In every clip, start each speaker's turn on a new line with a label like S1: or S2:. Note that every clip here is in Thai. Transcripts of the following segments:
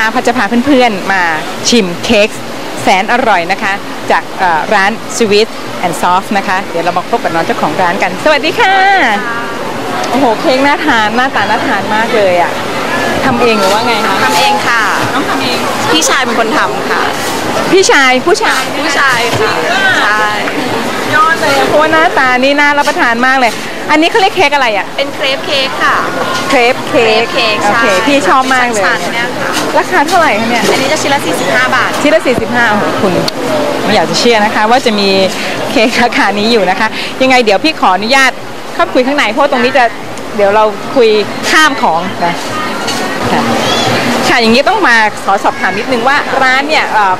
S1: นะคะพัชจะพาเพื่อนๆมาชิมเค้กแสนอร่อยนะคะ จากเอ่อร้าน Sweet and Soft นะคะ เดี๋ยวเรามาพบกับน้องเจ้าของร้านกัน สวัสดีค่ะ โอ้โห เค้กน่าทานหน้าตาน่าทานมากเลยอะ่ะทำเองหรือว่าไงคะ
S2: ทำเองค่ะ
S1: น้องทำเอง
S2: พี่ชายเป็นคนทำค่ะ
S1: พี่ชายผู้ชาย
S2: ผู้ชายค่ะใช่
S1: ยอดเลยอะเพราะว่าหน้าตานี่น่ารับประทานมากเลย อันนี้เขาเรียกเค้กอะไรอะ่ะ
S2: เป็นเครปเค้กค่ะ
S1: เครปเค้ก
S2: เค้ก
S1: โอเค
S2: ใช่
S1: พี่ชอบมากเลย
S2: ชั้นๆเนี่ยค่ะ
S1: ราคาเท่าไหร่คะเนี่ย
S2: อันนี้จะชิ้นละ 45 บาท
S1: ชิ้นละ45โอ้โหคุณไม่อยากจะเชื่อนะคะ ว่าจะมีเค้กราคานี้อยู่นะคะ ยังไงเดี๋ยวพี่ขออนุญาตเข้าไปคุยข้างในเพราะตรงนี้จะเดี๋ยวเราคุยข้ามของนะค่ะ ค่ะอย่างนี้ต้องมาขอสอบถามนิดนึงว่าร้านเนี่ยเอ่อ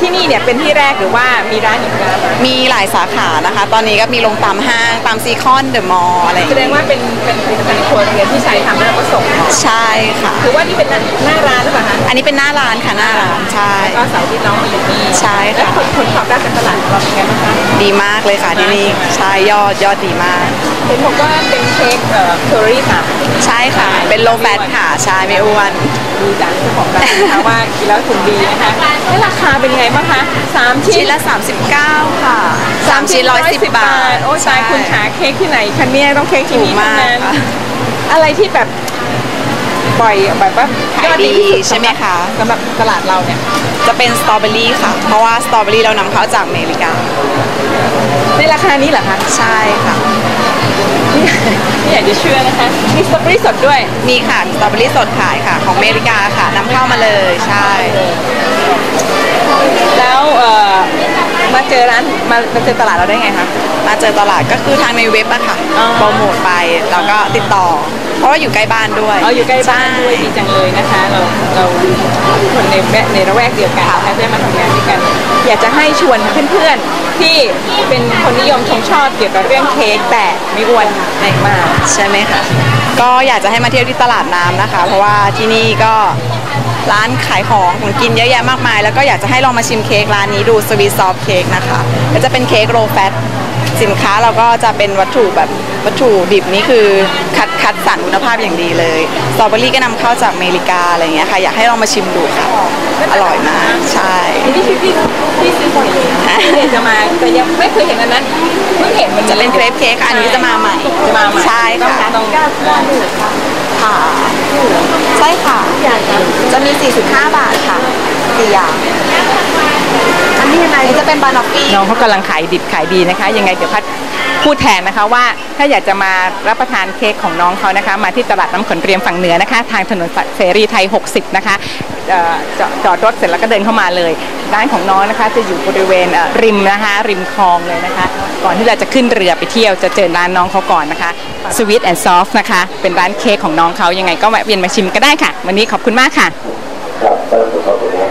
S1: ที่นี่เนี่ยเป็นที่แรกหรือว่ามีร้านอีกร้านไหม
S2: มีหลายสาขานะคะ ตอนนี้ก็มีลงตามห้างตามซีคอนเดอะมอลล์อะไรอย่าง
S1: แสดง
S2: เงี้ย
S1: ว่าเป็นเป็นผลิตภัณฑ์ครัวเรือนที่ใช้ทำแล้วก็ส่ง
S2: ใช่ค่ะ
S1: ถือว่านี่เป็นหน้าร้านหรือเปล่าคะ
S2: อันนี้เป็นหน้าร้านค่ะหน้าร้านใช่
S1: ก็เสาร์อาที่น้องมาอยู่นี่
S2: ใช่
S1: แล้ว
S2: ค่ะ
S1: ผลผลตอบรับจากตลาดของเราเป็นไงบ้างคะ
S2: ดีมากเลยค่ะที่นี่ใช่ยอดยอดดีมาก
S1: เห็นบอกว่าเป็นเค้กเอ่อเคอรี่ค่ะ
S2: ใช่ค่ะ เป็นโลแฟตค่ะใช่ไม่อ้วน
S1: ดูจากเจ้าของร้านนะคะว่ากินแล้วคุณดีนะคะแล้วราคาเป็นไงบ้างคะสามชิ้
S2: ชิ้
S1: น
S2: นละ 39 ค่ะ3ชิ้น110บาท
S1: โอ้ตายคุณหาเค้กที่ไหนคะเนี่ยต้องเค้กที่นี่
S2: ถูกมาก
S1: เท่านั้น
S2: ค่ะ
S1: อะไรที่แบบ ปล่อยแบบว่าขายดีที่สุด
S2: ใช่ไหมคะ
S1: สำหรับตลาดเราเนี่ย
S2: จะเป็นสตรอเบอรี่ค่ะ เพราะว่าสตรอเบอรี่เรานำเข้าจากอเมริกา
S1: ในราคานี้เหรอคะ
S2: ใช่ค่ะ
S1: นี่ไม่อยากจะเชื่อนะคะมีสตรอเบอรี่สดด้วย
S2: มีค่ะมีสตรอเบอรี่สดขายค่ะ ของอเมริกาค่ะนำเข้ามาเลยใช่
S1: แล้วเอ่อมาเจอร้านมามาเจอตลาดเราได้ไงคะ
S2: มาเจอตลาดก็คือทางในเว็บอะค่ะ
S1: อ๋อ
S2: โปรโมทไปแล้วก็ติดต่อเพ ราะว่าอยู่ใกล้บ้านด้วย
S1: เอาอยู่ใกล้บ้านด้วยดีจังเลยนะคะ เราเราคนในแวะในระแวกเดียวกันนะคะได้มาทำงานด้วยกัน อยากจะให้ชวนเพื่อนๆที่เป็นคนนิยมชมชอบเกี่ยวกับเรื่องเค้กแต่ไม่อ้วนไหนมาก
S2: ใช่ไหมคะก็อยากจะให้มาเที่ยวที่ตลาดน้ำนะคะ เพราะว่าที่นี่ก็ร้านขายของของกินเยอะแยะมากมาย แล้วก็อยากจะให้ลองมาชิมเค้กร้านนี้ดูสวีทซอฟเค้กนะคะก็จะเป็นเค้กโรแฟต สินค้าเราก็จะเป็นวัตถุแบบวัตถุดิบนี่คือคัดคัดสรรคุณภาพอย่างดีเลยสตรอเบอรี่ก็นำเข้าจากอเมริกาอะไรอย่างเงี้ยค่ะ อยากให้ลองมาชิมดูค่ะ อร่อยมากใช่
S1: อันนี้พี่พี่พี่ซื้อบ่อยเลยนะอยากจะมาแต่ยังไม่เคยเห็นอันนั้นเพิ่งเห็นมัน
S2: จะเป็นเครปเค้กค่ะอันนี้จะมาใหม่
S1: จะมาใหม่
S2: ใช่ค่ะ
S1: ต้องต้อง
S2: ค่ะใช่ค่ะ จะมี 45 บาทค่ะสี่อย่างอั นนี้ยังไงจะเป็นบานอฟฟี่
S1: น้องเขากำลังขายดิบขายดีนะคะ ยังไงเดี๋ยวพัดพูดแทนนะคะว่าถ้าอยากจะมารับประทานเค้กของน้องเขานะคะ มาที่ตลาดน้ำขนเรียมฝั่งเหนือนะคะ ทางถนนเสรีไทย 60 นะคะเอ่อจอดจอดรถเสร็จแล้วก็เดินเข้ามาเลยร้านของน้องนะคะจะอยู่บริเวณเอ่อริมนะคะ ริมคลองเลยนะคะ ก่อนที่เราจะขึ้นเรือไปเที่ยวจะเจอร้านน้องเขาก่อนนะคะ Sweet and Soft นะคะ เป็นร้านเค้กของน้องเขายังไงก็แวะเวียนมาชิมก็ได้ค่ะ วันนี้ขอบคุณมากค่ะ
S3: ครับท่านผู้ชม